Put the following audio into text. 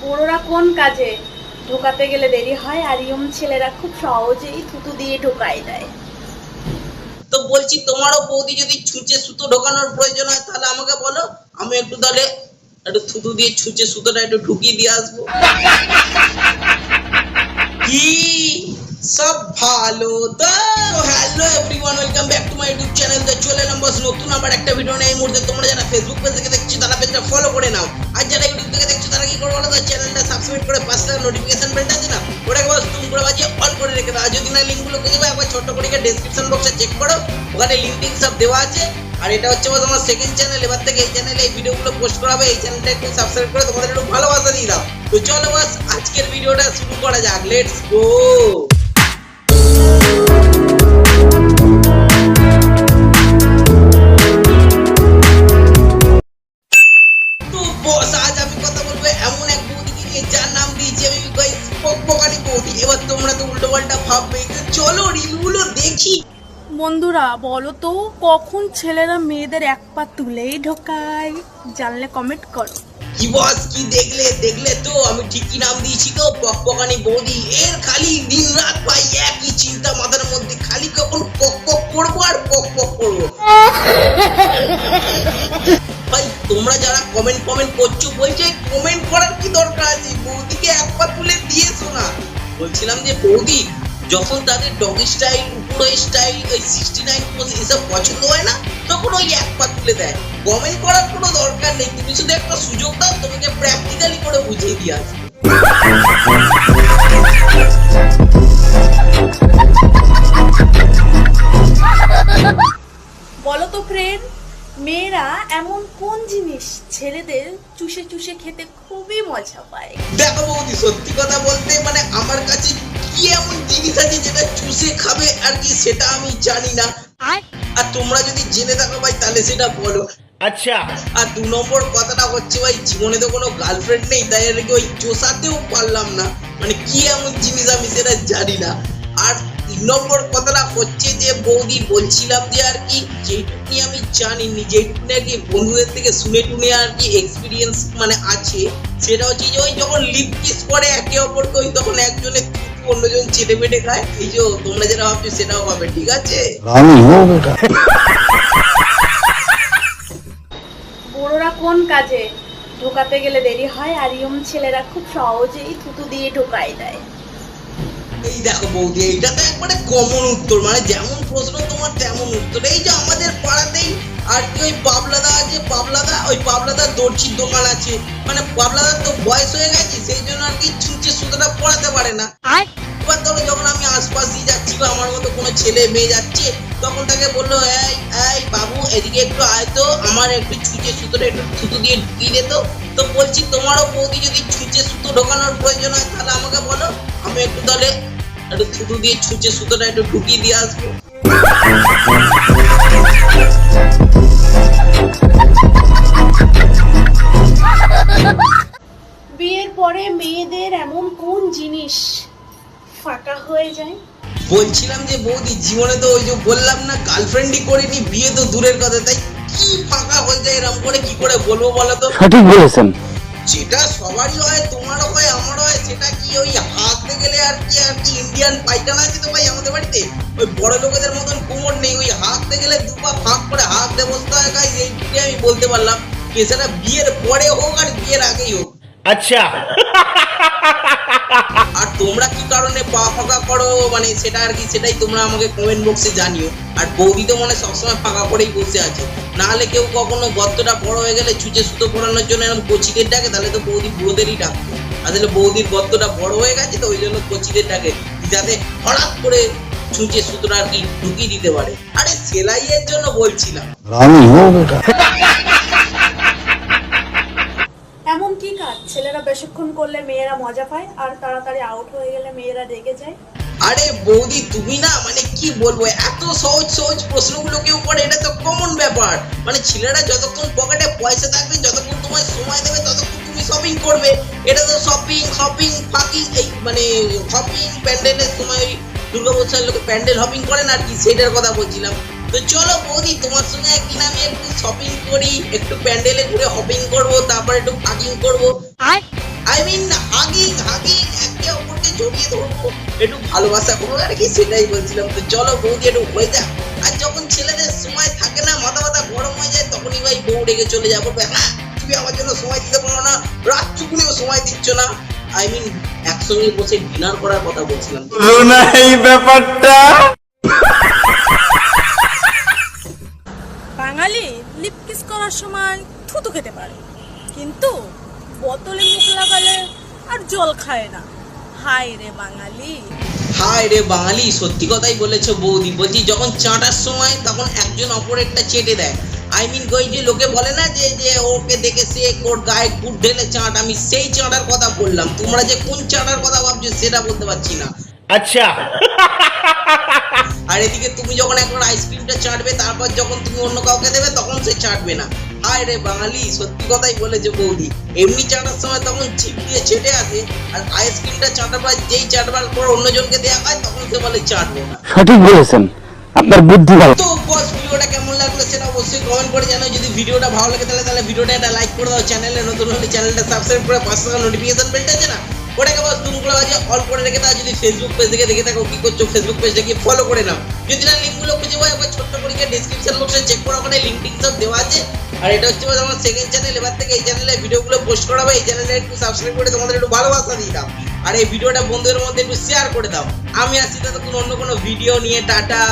বুড়োরা কোন কাজে? ঢোকাতে গেলে দেরি হয় আর ইয়ং ছেলেরা খুব সহজেই থুতু দিয়ে ঢোকায় দেয়। তো বলছি তোমারও বৌদি যদি ছুঁচে সুতো ঢোকানোর প্রয়োজন হয় তাহলে আমাকে বলো আমি একটু তাহলে একটু থুতু দিয়ে ছুঁচে সুতোটা একটু ঢুকিয়ে দিয়ে আসব। কি? সব ভালো। তো hello everyone welcome back to my YouTube channel তো চলে বস নতুন আবার একটা ভিডিও নেই এই মুহূর্তে তোমরা যারা ফেসবুক পেজ থেকে দেখছ, তারা পেজটা ফলো করে নাও। আর যারা ইউটিউব থেকে দেখছ, তারা কি করব বলো তো? চ্যানেলটা সাবস্ক্রাইব করে পাশে নোটিফিকেশন বেলটা আছে না? ওটাকে বস তুমি করে বাজিয়ে অল করে রেখে দাও। আর যদি না লিঙ্কগুলো খুঁজে পাও, একবার ছোট্ট করে ডেসক্রিপশন বক্সে চেক করো। ওখানে লিঙ্ক সব দেওয়া আছে। আর এটা হচ্ছে বস আমার সেকেন্ড চ্যানেল এবার থেকে এই চ্যানেলে এই ভিডিওগুলো পোস্ট করা হবে। এই চ্যানেলটা একটু সাবস্ক্রাইব করে তোমাদের একটু ভালোবাসা দিয়ে দাও। তো চলো বস আজকের ভিডিওটা শুরু করা যাক। লেটস গো এবার তোমরা তো উল্টো পাল্টা ভাববে চলো রিলগুলো দেখি। বন্ধুরা বলো তো কখন ছেলেরা মেয়েদের এক পা তুলেই ঢোকায়? জানলে কমেন্ট করো। কি বস কি দেখলে? দেখলে তো আমি ঠিকই নাম দিয়েছি তো পকপকানি বৌদি। এর খালি দিন রাত ভাই একই চিন্তা মাথার মধ্যে খালি কখন পক পক করব আর পক পক করব। ভাই তোমরা যারা কমেন্ট কমেন্ট করছ বলছে কমেন্ট করার কি দরকার আছে? বৌদিকে এক পা তুলে দিয়েছ না? বলছিলাম যে বৌদি, যখন তাদের ডগি স্টাইল উপরে স্টাইল ওই সিক্সটি নাইন পোজ এসব পছন্দ হয় না, তখন ওই এক পা তুলে দেয়। কমেন্ট করার কোনো দরকার নেই, তুমি শুধু একটা সুযোগ দাও, তোমাকে প্র্যাকটিক্যালি করে বুঝিয়ে দিয়ে আসবে। বলো তো ফ্রেন্ড মেয়েরা এমন কোন জিনিস ছেলেদের চুষে চুষে খেতে খুবই মজা পায়? দেখো বৌদি সত্যি কথা বলতে মানে আমার কাছে কি এমন জিনিস আছে যেটা চুষে খাবে আর কি সেটা আমি জানি না। আর? তোমরা যদি জেনে থাকো ভাই তাহলে সেটা বলো। আচ্ছা। আর দু নম্বর কথাটা হচ্ছে ভাই জীবনে তো কোনো গার্লফ্রেন্ড নেই তাই আর কি ওই চোষাতেও পারলাম না। মানে কি এমন জিনিস আমি সেটা জানি না। আর নম্বর কথাটা হচ্ছে যে বৌদি বলছিলাম যে আর কি যেটুকুনি আমি জানি যেটুকুনি আর কি বন্ধুদের থেকে শুনে টুনে আর কি এক্সপিরিয়েন্স মানে আছে সেটা হচ্ছে যে ওই যখন লিপ কিস করে একে অপরকে ওই তখন একজনে অন্যজন চেটে পেটে খায়। এই যে তোমরা যেটা ভাবছ সেটাও হবে ঠিক আছে? বড়রা কোন কাজে? ঢোকাতে গেলে দেরি হয় আর ইয়ম ছেলেরা খুব সহজেই থুতু দিয়ে ঢোকায় দেয়। এই দেখো বৌদি, এইটা তো একবারে কমন উত্তর। মানে যেমন প্রশ্ন তোমার তেমন উত্তর। এই যে আমাদের পাড়াতেই আর কি ওই পাবলাদা আছে পাবলাদা ওই পাবলাদার দর্জির দোকান আছে। মানে পাবলাদার তো বয়স হয়ে গেছে, সেই জন্য আর কি ছুঁচে সুতোটা পড়াতে পারে না। এবার ধরো যখন আমি আশপাশ দিয়ে যাচ্ছি বা আমার মতো কোনো ছেলে মেয়ে যাচ্ছে, তখন তাকে বলল, এই এই বাবু, এদিকে একটু আয় তো, আমার একটু ছুঁচে সুতোটা একটু সুতো দিয়ে ঢুকিয়ে দিত তো। তো বলছি, তোমারও বৌদি যদি ছুঁচে সুতো ঢোকানোর প্রয়োজন হয়, তাহলে আমাকে বলো, আমি একটু তাহলে একটু সুতো দিয়ে ছুঁচে সুতোটা একটু ঢুকিয়ে দিয়ে আসব। বলছিলাম যে বৌদি জীবনে তো ওই যে বললাম না গার্লফ্রেন্ডই করিনি বিয়ে তো দূরের কথা তাই কি ফাঁকা হয়ে যায় এরকম করে কি করে বলব বলো তো? সঠিক বলেছেন। যেটা সবারই হয় তোমারও হয় আমারও হয় সেটা কি ওই হাতে গেলে আর কি আর কি ইন্ডিয়ান পাইখানা আছে তো ভাই আমাদের বাড়িতে? ওই বড় লোকেদের মতন কোমর নেই ওই হাতে গেলে দুপা ফাঁক করে হাত দিয়ে বলতে হয় গাইজ এইটুকুই আমি বলতে পারলাম? এছাড়া বিয়ের পরে হোক আর বিয়ের আগেই হোক। আচ্ছা। তোমরা কি কারণে পা ফাঁকা করো? মানে সেটা আর কি সেটাই তোমরা আমাকে কমেন্ট বক্সে জানিও। আর বৌদি তো মনে সবসময় ফাঁকা করেই বসে আছে। নাহলে কেউ কখনো গর্তটা বড় হয়ে গেলে ছুঁচে সুতো পড়ানোর জন্য এরকম কচিদের ডাকে তাহলে তো বৌদি বুড়োদেরই ডাকতো। আসলে বৌদির গর্তটা বড় হয়ে গেছে তো ওই জন্য কচিদের ডাকে যাতে হঠাৎ করে ছুঁচে সুতোটা আর কি ঢুকিয়ে দিতে পারে। আরে সেলাইয়ের জন্য বলছিলাম। বেশিক্ষণ করলে মেয়েরা মজা পায় আর তাড়াতাড়ি আউট হয়ে গেলে মেয়েরা রেগে যায়। আরে বৌদি তুমি না মানে কি বলব এত সহজ সহজ প্রশ্নগুলো কেউ করে এটা তো কমন ব্যাপার। মানে ছেলেরা যতক্ষণ পকেটে পয়সা থাকবে যতক্ষণ তোমার সময় দেবে ততক্ষণ তুমি শপিং করবে। এটা তো শপিং শপিং ফাঁকি এই মানে শপিং প্যান্ডেলের সময় ওই দুর্গাপূজার লোকে প্যান্ডেল হপিং করে না আর কি? সেটার কথা বলছিলাম। তো চলো বৌদি তোমার সঙ্গে একদিন আমি একটু শপিং করি একটু প্যান্ডেলে ঘুরে হপিং করব তারপর একটু ফাঁকিং করব। I I mean hugging hugging একে অপরকে জড়িয়ে ধরবো একটু ভালোবাসা করব আর কি সেটাই বলছিলাম তো। চলো বৌদি একটু হয়ে যাক। আর যখন ছেলেদের সময় থাকে না মাথা মাথা গরম হয়ে যায় তখনই ভাই বউ রেগে চলে যাব। হ্যাঁ তুমি আমার জন্য সময় দিতে পারো না রাত চুকুনিও সময় দিচ্ছ না। আই মিন একসঙ্গে বসে ডিনার করার কথা বলছিলাম। রোনা এই ব্যাপারটা। বাঙালি লিপ কিস করার সময় থুতু খেতে পারে। কিন্তু বোতলে মুখ লাগালে আর জল খায় না। হায় রে বাঙালি। হায় রে বাঙালি সত্যি কথাই বলেছ বৌদি। বলছি যখন চাটার সময় তখন একজন অপরেরটা চেটে দেয়। আই মিন ওই যে লোকে বলে না যে যে ওকে দেখে সে ওর গায়ে কুট ঢেলে চাট আমি সেই চাটার কথা বললাম। তোমরা যে কোন চাটার কথা ভাবছ সেটা বলতে পারছি না। আচ্ছা। আর এদিকে তুমি যখন একবার আইসক্রিমটা চাটবে তারপর যখন তুমি অন্য কাউকে দেবে তখন সে চাটবে না। হায় রে বাঙালি সত্যি কথাই বলেছে বৌদি এমনি চাটার সময় তখন চিপ দিয়ে ছেটে আসে আর আইসক্রিমটা চাটাবার যেই চাটবার পর অন্যজনকে দেওয়া হয় তখন সে বলে চাটবো না। সঠিক বলেছেন আপনার বুদ্ধি ভালো। তো বস ভিডিওটা কেমন লাগল সেটা অবশ্যই কমেন্ট করে জানাও। যদি ভিডিওটা ভালো লাগে তাহলে তাহলে ভিডিওটা একটা লাইক করে দাও। চ্যানেলে নতুন হলে চ্যানেলটা সাবস্ক্রাইব করে পাঁচ টাকা নোটিফিকেশন বেলটা আছে না? ওটাকে বস তুমি করে বাজে অল করে রেখে দাও। যদি ফেসবুক পেজ থেকে দেখে থাকো কি করছ ফেসবুক পেজটা গিয়ে ফলো করে নাও। যদি না লিঙ্কগুলো খুঁজে পাই একবার ছোট্ট করে ডেসক্রিপশন বক্সে চেক করো। ওখানে লিঙ্ক টিঙ্ক সব দেওয়া আছে। আর এটা হচ্ছে আমার সেকেন্ড চ্যানেল এবার থেকে এই চ্যানেলে ভিডিওগুলো পোস্ট করাবো এই চ্যানেলে একটু সাবস্ক্রাইব করে তোমাদের একটু ভালোবাসা দিয়ে দাও। আর এই ভিডিওটা বন্ধুদের মধ্যে একটু শেয়ার করে দাও। আমি আসছি ততক্ষণ অন্য কোনো ভিডিও নিয়ে, টাটা।